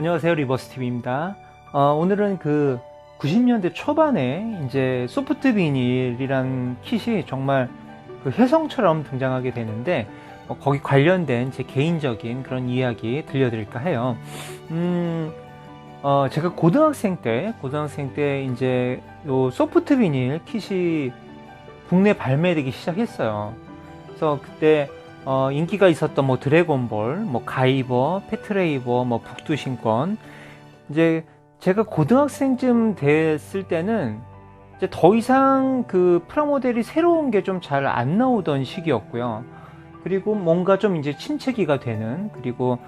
안녕하세요 리버스TV입니다. 어, 오늘은 그 90년대 초반에 이제 소프트 비닐이란 킷이 정말 그 혜성처럼 등장하게 되는데 어, 거기 관련된 제 개인적인 그런 이야기 들려드릴까 해요. 음, 어, 제가 고등학생 때 고등학생 때 이제 요 소프트 비닐 킷이 국내 발매되기 시작했어요. 그래서 그때 어, 인기가 있었던 뭐 드래곤볼, 뭐 가이버, 패트레이버, 뭐 북두신권 이제 제가 고등학생쯤 됐을 때는 이제 더 이상 그 프라모델이 새로운 게 좀 잘 안 나오던 시기였고요. 그리고 뭔가 좀 이제 침체기가 되는 그리고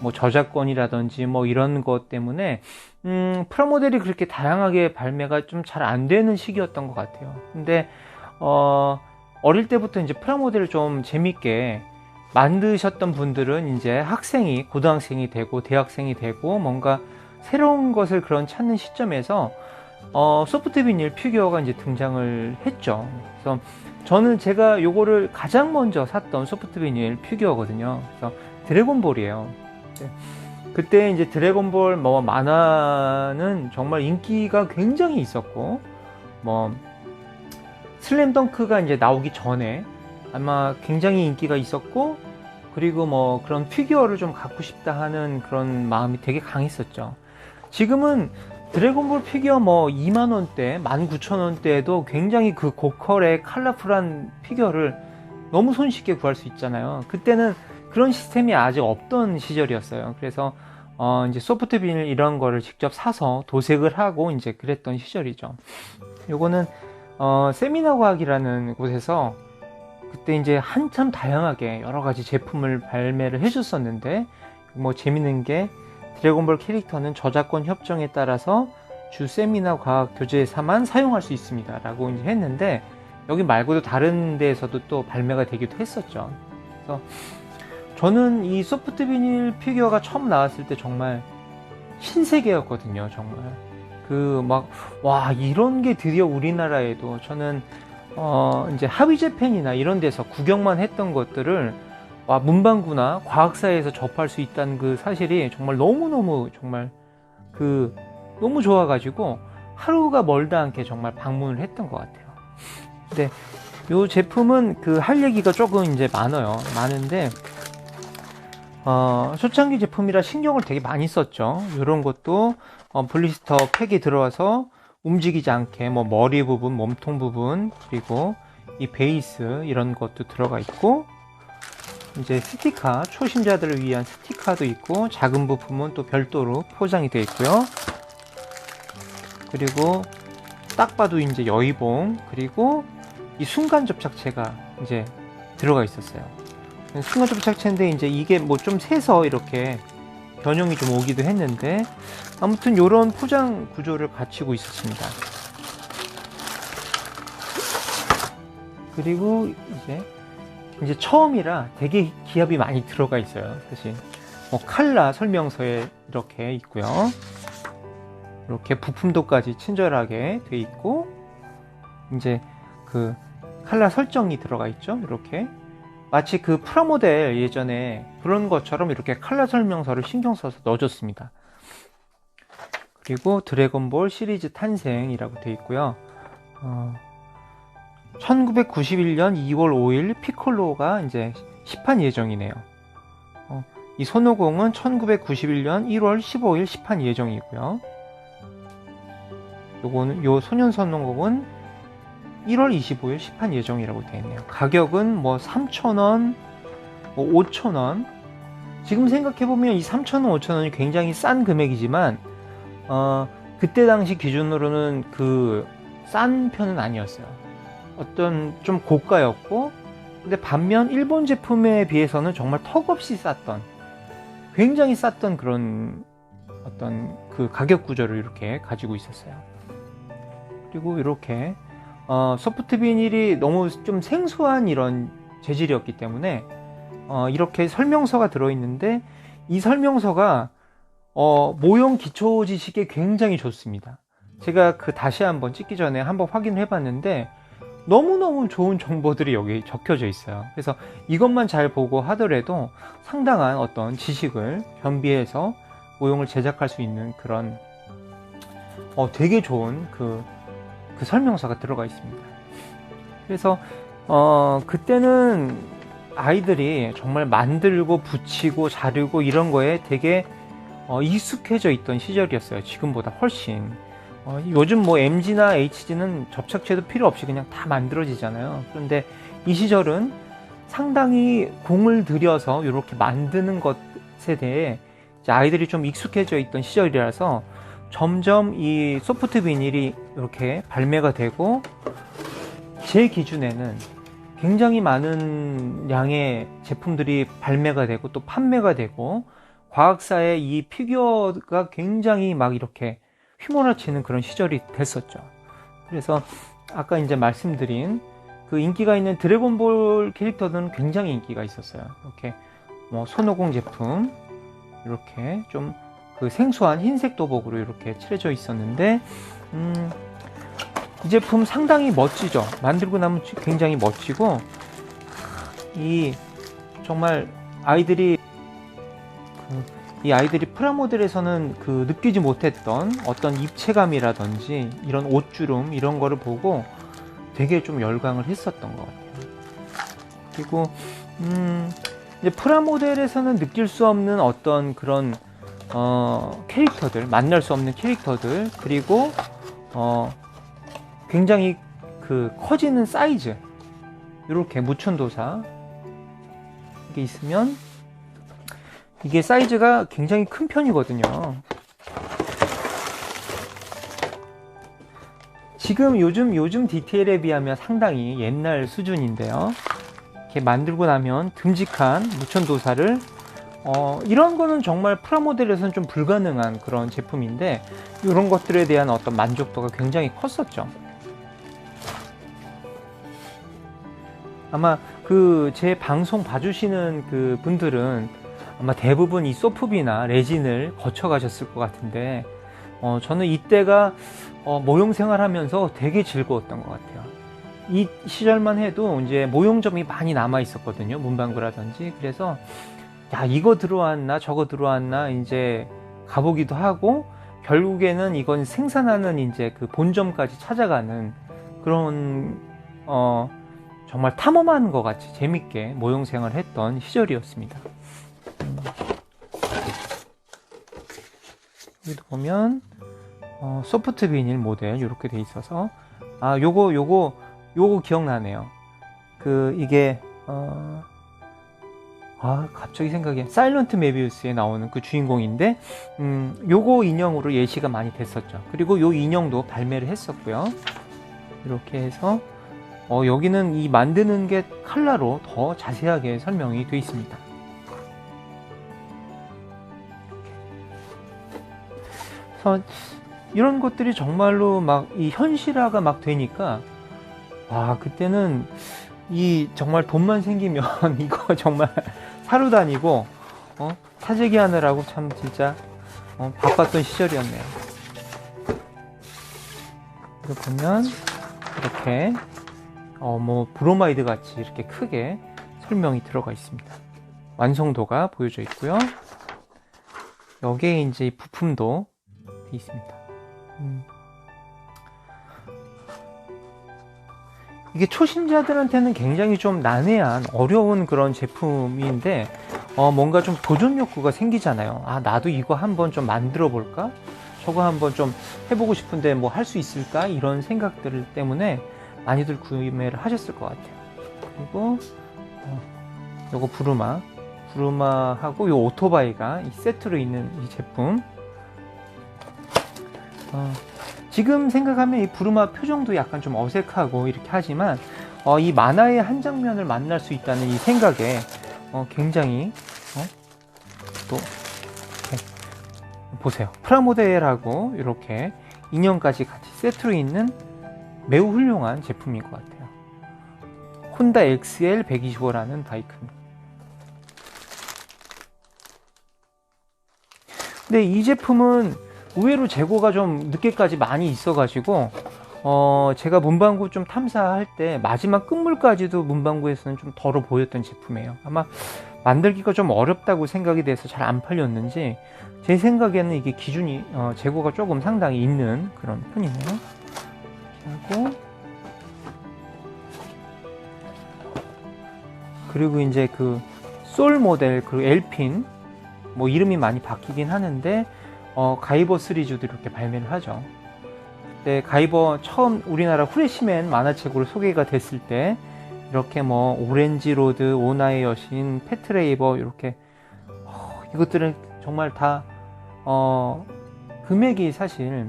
뭐 저작권이라든지 뭐 이런 것 때문에 음, 프라모델이 그렇게 다양하게 발매가 좀 잘 안 되는 시기였던 것 같아요. 근데 어 어릴 때부터 이제 프라모델을 좀 재밌게 만드셨던 분들은 이제 학생이 고등학생이 되고 대학생이 되고 뭔가 새로운 것을 그런 찾는 시점에서 어, 소프트 비닐 피규어가 이제 등장을 했죠. 그래서 저는 제가 요거를 가장 먼저 샀던 소프트 비닐 피규어거든요. 그래서 드래곤볼이에요. 네. 그때 이제 드래곤볼 뭐 만화는 정말 인기가 굉장히 있었고 뭐 슬램덩크가 이제 나오기 전에 아마 굉장히 인기가 있었고 그리고 뭐 그런 피규어를 좀 갖고 싶다 하는 그런 마음이 되게 강했었죠. 지금은 드래곤볼 피규어 뭐 2만원대, 19,000원대에도 굉장히 그 고퀄의 컬러풀한 피규어를 너무 손쉽게 구할 수 있잖아요. 그때는 그런 시스템이 아직 없던 시절이었어요. 그래서 어 이제 소프트 비닐 이런 거를 직접 사서 도색을 하고 이제 그랬던 시절이죠. 요거는 어, 세미나 과학이라는 곳에서 그때 이제 한참 다양하게 여러 가지 제품을 발매를 해줬었는데 뭐 재밌는 게 드래곤볼 캐릭터는 저작권 협정에 따라서 주 세미나 과학 교재에서만 사용할 수 있습니다 라고 이제 했는데 여기 말고도 다른 데에서도 또 발매가 되기도 했었죠. 그래서 저는 이 소프트 비닐 피규어가 처음 나왔을 때 정말 신세계였거든요 정말 그 막 와 이런 게 드디어 우리나라에도 저는 어 이제 하위재팬이나 이런 데서 구경만 했던 것들을 와 문방구나 과학사에서 접할 수 있다는 그 사실이 정말 너무너무 정말 그 너무 좋아가지고 하루가 멀다 않게 정말 방문을 했던 것 같아요. 근데 이 제품은 그 할 얘기가 조금 이제 많아요. 많은데 어, 초창기 제품이라 신경을 되게 많이 썼죠. 이런 것도 어, 블리스터 팩이 들어와서 움직이지 않게 뭐 머리 부분, 몸통 부분 그리고 이 베이스 이런 것도 들어가 있고 이제 스티커 초심자들을 위한 스티커도 있고 작은 부품은 또 별도로 포장이 되어 있고요. 그리고 딱 봐도 이제 여의봉 그리고 이 순간 접착제가 이제 들어가 있었어요. 순간 접착제인데 이제 이게 뭐좀 새서 이렇게 변형이 좀 오기도 했는데 아무튼 이런 포장 구조를 갖추고 있었습니다. 그리고 이제 이제 처음이라 되게 기압이 많이 들어가 있어요. 사실 뭐 칼라 설명서에 이렇게 있고요. 이렇게 부품도까지 친절하게 돼 있고 이제 그 칼라 설정이 들어가 있죠. 이렇게 마치 그 프라모델 예전에 그런 것처럼 이렇게 칼라 설명서를 신경 써서 넣어줬습니다. 그리고 드래곤볼 시리즈 탄생이라고 되어 있고요. 어, 1991년 2월 5일 피콜로가 이제 시판 예정이네요. 어, 이 손오공은 1991년 1월 15일 시판 예정이고요. 요거는 요 소년 선홍공은 1월 25일 시판 예정이라고 되어 있네요. 가격은 뭐 3,000원, 뭐 5,000원. 지금 생각해보면 이 3,000원, 5,000원이 굉장히 싼 금액이지만, 어, 그때 당시 기준으로는 그 싼 편은 아니었어요. 어떤 좀 고가였고, 근데 반면 일본 제품에 비해서는 정말 턱없이 쌌던, 굉장히 쌌던 그런 어떤 그 가격 구조를 이렇게 가지고 있었어요. 그리고 이렇게 어, 소프트 비닐이 너무 좀 생소한 이런 재질이었기 때문에 어, 이렇게 설명서가 들어있는데 이 설명서가 어, 모형 기초 지식에 굉장히 좋습니다. 제가 그 다시 한번 찍기 전에 한번 확인해 봤는데 너무너무 좋은 정보들이 여기 적혀져 있어요. 그래서 이것만 잘 보고 하더라도 상당한 어떤 지식을 변비해서 모형을 제작할 수 있는 그런 어, 되게 좋은 그, 그 설명서가 들어가 있습니다. 그래서 어, 그때는 아이들이 정말 만들고 붙이고 자르고 이런 거에 되게 어, 익숙해져 있던 시절이었어요. 지금보다 훨씬. 어, 요즘 뭐 MG나 HG는 접착제도 필요 없이 그냥 다 만들어지잖아요. 그런데 이 시절은 상당히 공을 들여서 이렇게 만드는 것에 대해 아이들이 좀 익숙해져 있던 시절이라서 점점 이 소프트 비닐이 이렇게 발매가 되고 제 기준에는 굉장히 많은 양의 제품들이 발매가 되고 또 판매가 되고 과학사에 이 피규어가 굉장히 막 이렇게 휘몰아치는 그런 시절이 됐었죠. 그래서 아까 이제 말씀드린 그 인기가 있는 드래곤볼 캐릭터들은 굉장히 인기가 있었어요. 이렇게 뭐 손오공 제품 이렇게 좀 그 생소한 흰색 도복으로 이렇게 칠해져 있었는데 음, 이 제품 상당히 멋지죠. 만들고 나면 굉장히 멋지고 이 정말 아이들이 그, 이 아이들이 프라모델에서는 그 느끼지 못했던 어떤 입체감이라든지 이런 옷주름 이런 거를 보고 되게 좀 열광을 했었던 것 같아요. 그리고 음, 이제 프라모델에서는 느낄 수 없는 어떤 그런 어, 캐릭터들 만날 수 없는 캐릭터들 그리고 어, 굉장히 그 커지는 사이즈 이렇게 무천도사 이게 있으면 이게 사이즈가 굉장히 큰 편이거든요. 지금 요즘 요즘 디테일에 비하면 상당히 옛날 수준인데요. 이렇게 만들고 나면 듬직한 무천도사를 어, 이런 거는 정말 프라모델에서는 좀 불가능한 그런 제품인데 이런 것들에 대한 어떤 만족도가 굉장히 컸었죠. 아마 그 제 방송 봐주시는 그 분들은 아마 대부분 이 소프비나 레진을 거쳐 가셨을 것 같은데 어, 저는 이때가 어, 모형 생활하면서 되게 즐거웠던 것 같아요. 이 시절만 해도 이제 모형점이 많이 남아 있었거든요. 문방구라든지 그래서 야 이거 들어왔나 저거 들어왔나 이제 가보기도 하고 결국에는 이건 생산하는 이제 그 본점까지 찾아가는 그런 어 정말 탐험하는 것 같이 재밌게 모형 생활을 했던 시절이었습니다. 음. 여기도 보면 어, 소프트 비닐 모델 이렇게 돼 있어서 아 요거 요거 요거 기억나네요. 그 이게 어, 아 갑자기 생각이 사일런트 메비우스에 나오는 그 주인공인데 음, 요거 인형으로 예시가 많이 됐었죠. 그리고 요 인형도 발매를 했었고요. 이렇게 해서 어, 여기는 이 만드는 게 칼라로 더 자세하게 설명이 되어 있습니다. 그래서 이런 것들이 정말로 막 이 현실화가 막 되니까 와 그때는 이 정말 돈만 생기면 이거 정말 사러 다니고 어? 사재기 하느라고 참 진짜 어, 바빴던 시절이었네요. 이거 보면 이렇게 어, 뭐 브로마이드 같이 이렇게 크게 설명이 들어가 있습니다. 완성도가 보여져 있고요. 여기에 이제 부품도 있습니다. 음. 이게 초심자들한테는 굉장히 좀 난해한 어려운 그런 제품인데 어, 뭔가 좀 도전 욕구가 생기잖아요. 아 나도 이거 한번 좀 만들어 볼까? 저거 한번 좀 해보고 싶은데 뭐 할 수 있을까? 이런 생각들 때문에 많이들 구매를 하셨을 것 같아요. 그리고 어, 요거 부르마 부르마하고 요 오토바이가 이 세트로 있는 이 제품 어, 지금 생각하면 이 부르마 표정도 약간 좀 어색하고 이렇게 하지만 어, 이 만화의 한 장면을 만날 수 있다는 이 생각에 어, 굉장히 어? 또 보세요. 프라모델하고 이렇게 인형까지 같이 세트로 있는 매우 훌륭한 제품인 것 같아요. 혼다 XL 125라는 바이크입니다. 근데 이 제품은 의외로 재고가 좀 늦게까지 많이 있어가지고 어, 제가 문방구 좀 탐사할 때 마지막 끝물까지도 문방구에서는 좀 덜어 보였던 제품이에요. 아마 만들기가 좀 어렵다고 생각이 돼서 잘 안 팔렸는지 제 생각에는 이게 기준이 어, 재고가 조금 상당히 있는 그런 편이네요. 하고 그리고 이제 그 솔 모델 그리고 엘핀 뭐 이름이 많이 바뀌긴 하는데 어, 가이버 시리즈도 이렇게 발매를 하죠. 그때 가이버 처음 우리나라 후레시맨 만화책으로 소개가 됐을 때 이렇게 뭐 오렌지 로드, 오나의 여신, 패트레이버 이렇게 어, 이것들은 정말 다 어, 금액이 사실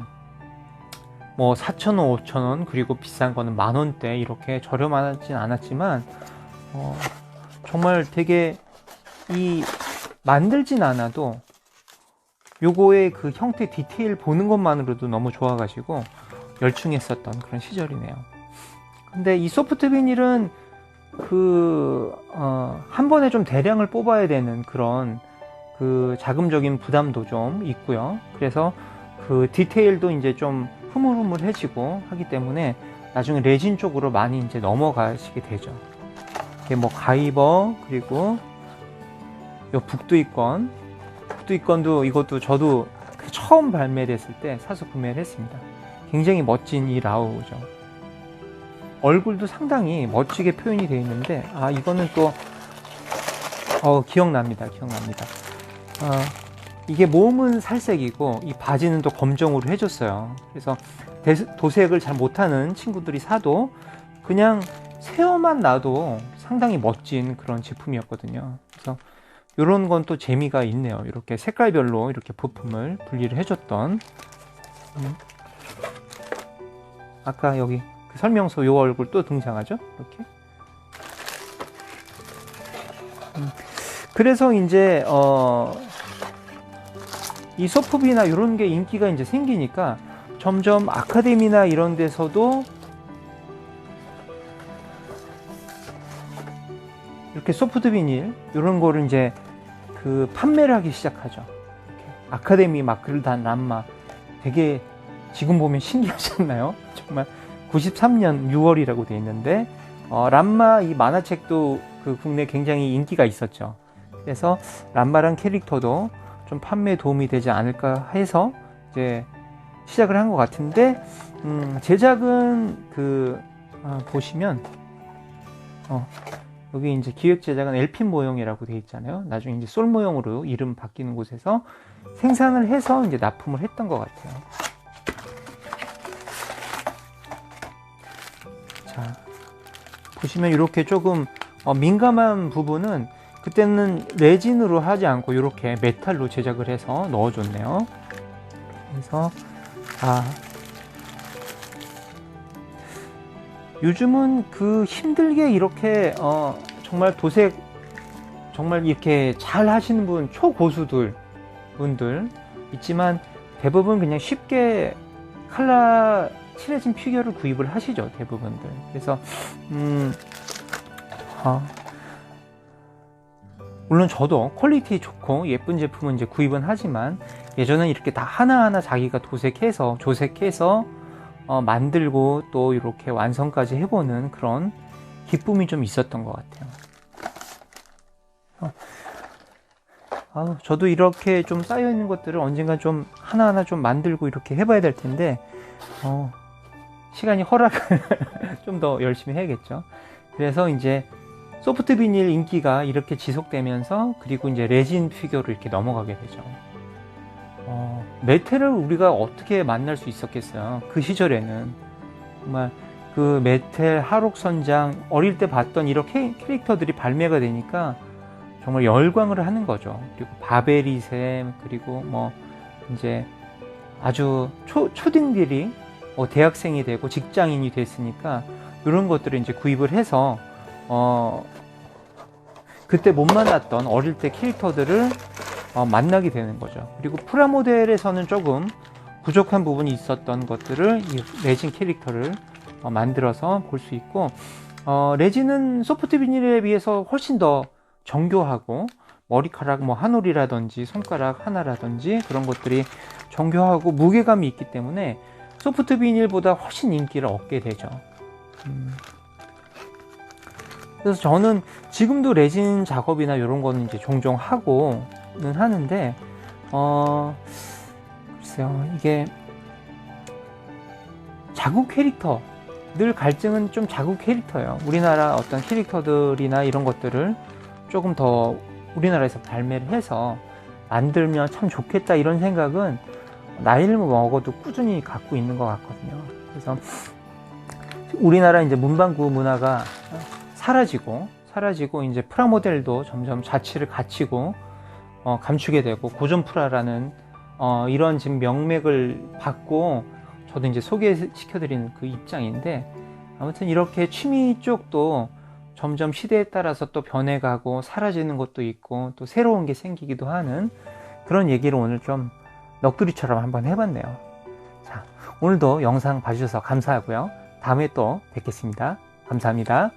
뭐 4,000원, 5,000원 그리고 비싼 거는 만 원대 이렇게 저렴하진 않았지만 어, 정말 되게 이 만들진 않아도 요거의 그 형태 디테일 보는 것만으로도 너무 좋아가지고 열중했었던 그런 시절이네요. 근데 이 소프트 비닐은 그, 어, 한 번에 좀 대량을 뽑아야 되는 그런 그 자금적인 부담도 좀 있고요. 그래서 그 디테일도 이제 좀 흐물흐물해지고 하기 때문에 나중에 레진 쪽으로 많이 이제 넘어가시게 되죠. 이게 뭐 가이버, 그리고 요 북두이권, 북두이권도 이것도 저도 그 처음 발매됐을 때 사서 구매를 했습니다. 굉장히 멋진 이 라우죠. 얼굴도 상당히 멋지게 표현이 되어 있는데, 아, 이거는 또, 어, 기억납니다. 기억납니다. 어, 이게 몸은 살색이고, 이 바지는 또 검정으로 해줬어요. 그래서 도색을 잘 못하는 친구들이 사도 그냥 세어만 놔도 상당히 멋진 그런 제품이었거든요. 그래서 이런 건 또 재미가 있네요. 이렇게 색깔별로 이렇게 부품을 분리를 해줬던. 음. 아까 여기 그 설명서 요 얼굴 또 등장하죠? 이렇게. 음. 그래서 이제 어, 이 소프비나 이런 게 인기가 이제 생기니까 점점 아카데미나 이런 데서도 이렇게 소프트 비닐 이런 거를 이제 그 판매를 하기 시작하죠. 아카데미 마크를 단 람마 되게 지금 보면 신기하지 않나요? 정말 93년 6월이라고 돼 있는데 어, 람마 이 만화책도 그 국내 굉장히 인기가 있었죠. 그래서 람마란 캐릭터도 좀 판매에 도움이 되지 않을까 해서 이제 시작을 한 것 같은데 음, 제작은 그 어, 보시면 어, 여기 이제 기획 제작은 엘핀 모형이라고 되어 있잖아요. 나중에 이제 솔 모형으로 이름 바뀌는 곳에서 생산을 해서 이제 납품을 했던 것 같아요. 자, 보시면 이렇게 조금 어, 민감한 부분은 그때는 레진으로 하지 않고 이렇게 메탈로 제작을 해서 넣어줬네요. 그래서 아 요즘은 그 힘들게 이렇게 어 정말 도색 정말 이렇게 잘 하시는 분 초고수들 분들 있지만 대부분 그냥 쉽게 칼라 칠해진 피규어를 구입을 하시죠 대부분들. 그래서 음 어, 물론 저도 퀄리티 좋고 예쁜 제품은 이제 구입은 하지만 예전엔 이렇게 다 하나하나 자기가 도색해서 조색해서 어, 만들고 또 이렇게 완성까지 해보는 그런 기쁨이 좀 있었던 것 같아요. 어, 저도 이렇게 좀 쌓여 있는 것들을 언젠가 좀 하나하나 좀 만들고 이렇게 해봐야 될 텐데, 어, 시간이 허락을 좀 더 열심히 해야겠죠. 그래서 이제 소프트 비닐 인기가 이렇게 지속되면서 그리고 이제 레진 피규어로 이렇게 넘어가게 되죠. 어, 메텔을 우리가 어떻게 만날 수 있었겠어요. 그 시절에는 정말 그 메텔, 하록 선장 어릴 때 봤던 이렇게 캐릭터들이 발매가 되니까 정말 열광을 하는 거죠. 그리고 바베리샘 그리고 뭐 이제 아주 초, 초딩들이 어, 대학생이 되고 직장인이 됐으니까 이런 것들을 이제 구입을 해서 어, 그때 못 만났던 어릴 때 캐릭터들을 어, 만나게 되는 거죠. 그리고 프라모델에서는 조금 부족한 부분이 있었던 것들을 이 레진 캐릭터를 어, 만들어서 볼 수 있고 어, 레진은 소프트 비닐에 비해서 훨씬 더 정교하고 머리카락 뭐 한 올이라든지 손가락 하나라든지 그런 것들이 정교하고 무게감이 있기 때문에 소프트 비닐보다 훨씬 인기를 얻게 되죠. 음. 그래서 저는 지금도 레진 작업이나 이런 거는 이제 종종 하고 는 하는데, 어, 글쎄요, 이게 자국 캐릭터, 늘 갈증은 좀 자국 캐릭터예요. 우리나라 어떤 캐릭터들이나 이런 것들을 조금 더 우리나라에서 발매를 해서 만들면 참 좋겠다 이런 생각은 나이를 먹어도 꾸준히 갖고 있는 것 같거든요. 그래서 우리나라 이제 문방구 문화가 사라지고 사라지고 이제 프라모델도 점점 자취를 갖추고 어, 감추게 되고 고전 프라라는 어, 이런 지금 명맥을 받고 저도 이제 소개시켜드리는 그 입장인데 아무튼 이렇게 취미 쪽도 점점 시대에 따라서 또 변해가고 사라지는 것도 있고 또 새로운 게 생기기도 하는 그런 얘기를 오늘 좀 넋두리처럼 한번 해봤네요. 자, 오늘도 영상 봐주셔서 감사하고요. 다음에 또 뵙겠습니다. 감사합니다.